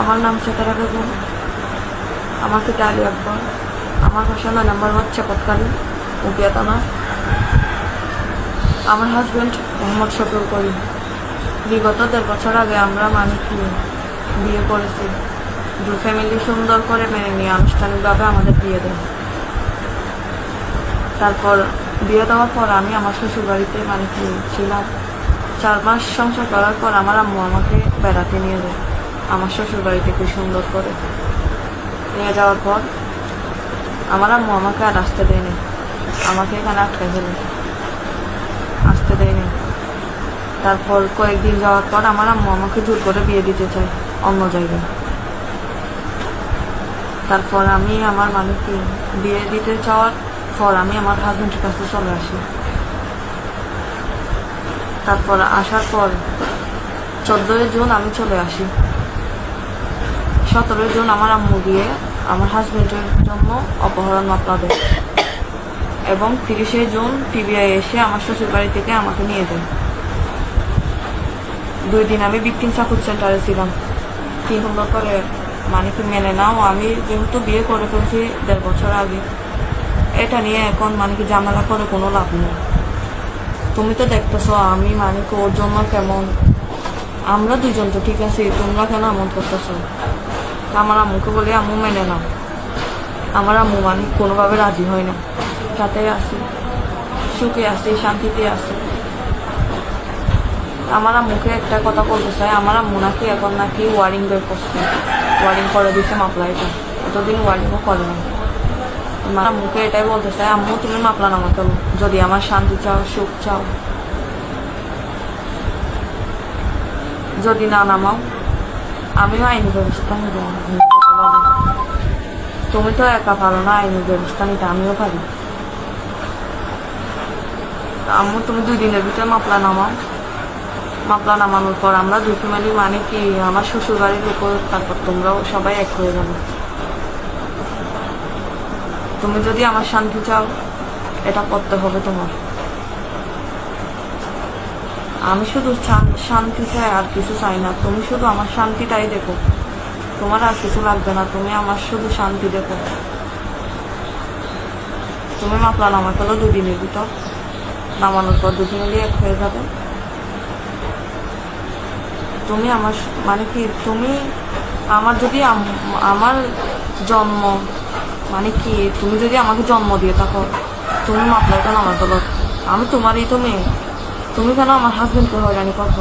আমার নাম সেতারা বেগম আমার থেকে আলী আকবর। আমার ভাষানা নাম্বার হচ্ছে পতকালী উপিয়াতানা আমার হাজব্যান্ড মোহাম্মদ শফিউল করিম। বিগত দেড় বছর আগে আমরা মানিককে বিয়ে করেছি। দু ফ্যামিলি সুন্দর করে মেনে নিয়ে আনুষ্ঠানিকভাবে আমাদের বিয়ে দেয় তারপর বিয়ে দেওয়ার পর আমি আমার শ্বশুর বাড়িতে মানিককে ছিলাম। চার মাস সংসার করার পর আমার আম্মু আমাকে বেড়াতে নিয়ে যায়। আমার শ্বশুর বাড়িতে খুব সুন্দর করে। নিয়ে যাওয়ার পর আমার আম্মু আমাকে আর আসতে দেয়নি। আমাকে এখানে আটকে ফেলে আসতে দেয়নি। তারপর কয়েকদিন যাওয়ার পর আমার আম্মু আমাকে জোর করে বিয়ে দিতে চায় অন্য জায়গায়। তারপর আমি আমার মালিককে বিয়ে দিতে চাওয়ার পর আমি আমার হাজবেন্ডের কাছে চলে আসি। তারপর আসার পর চোদ্দোই জুন আমি চলে আসি। সতেরোই জুন আমার আম্মু গিয়ে আমার হাজবেন্ডের জন্য অপহরণ মাত্রা দেয় এবং তিরিশে জুন টিভিআই এসে আমার শ্বশুর বাড়ি থেকে আমাকে নিয়ে যায়। দুই দিন আমি বিপিন সাকুর সেন্টারে ছিলাম। তিন করে মানে কি মেনে নাও, আমি যেহেতু বিয়ে করে ফেলছি দেড় বছর আগে, এটা নিয়ে এখন মানে কি ঝামেলা করে কোনো লাভ নেই। তুমি তো দেখতেছো আমি মানে কি ওর জন্য কেমন? আমরা দুজন তো ঠিক আছে, তোমরা কেন এমন করতেছো? আমার আম্মুকে বলে, আম্মু, মেনে নাও। আমার আম্মু মানে কোনোভাবে রাজি হয় না। সাথে আছি সুখে আছি শান্তিতে আছি আমার আম্মুকে একটা কথা বলতে চাই। আমার আম্মু নাকি এখন নাকি ওয়ারিং বের করছে। ওয়ারিং করে দিচ্ছে মাপলাইটা এতদিন ওয়ারিংও করে না আমার আম্মুকে এটাই বলতে চাই, আম্মু, তুমি মাপলা নামা চলো যদি আমার শান্তি চাও, সুখ চাও। যদি না নামাও আমিও আইনি ব্যবস্থা নেব তুমি তো একা পারো না আইনি ব্যবস্থা নিতে আমিও পারি। আম্মু, তুমি দুই দিনের ভিতরে মাপলা নামাও। মাপলা নামানোর পর আমরা দুই ফ্যামিলি মানে কি, আমার শ্বশুর বাড়ির উপর, তারপর তোমরাও সবাই এক হয়ে যাবে। তুমি যদি আমার শান্তি চাও, এটা করতে হবে তোমার। আমি শুধু শান- শান্তি চাই আর কিছু চাই না। তুমি শুধু আমার শান্তিটাই দেখো। তোমার আর কিছু লাগবে না। তুমি আমার শুধু শান্তি দেখো। তুমি মাপলা নামা ফেলো দুদিনের ভিতর নামানোর পর দুদিন এক হয়ে যাবে। তুমি আমার মানে কি, তুমি আমার যদি আমার জন্ম মানে কি, তুমি যদি আমাকে জন্ম দিয়ে থাকো, তুমি কেন আমার বলো আমি তোমারই তো মেয়ে। তুমি কেন আমার হাজবেন্ডকে হয়রানি করব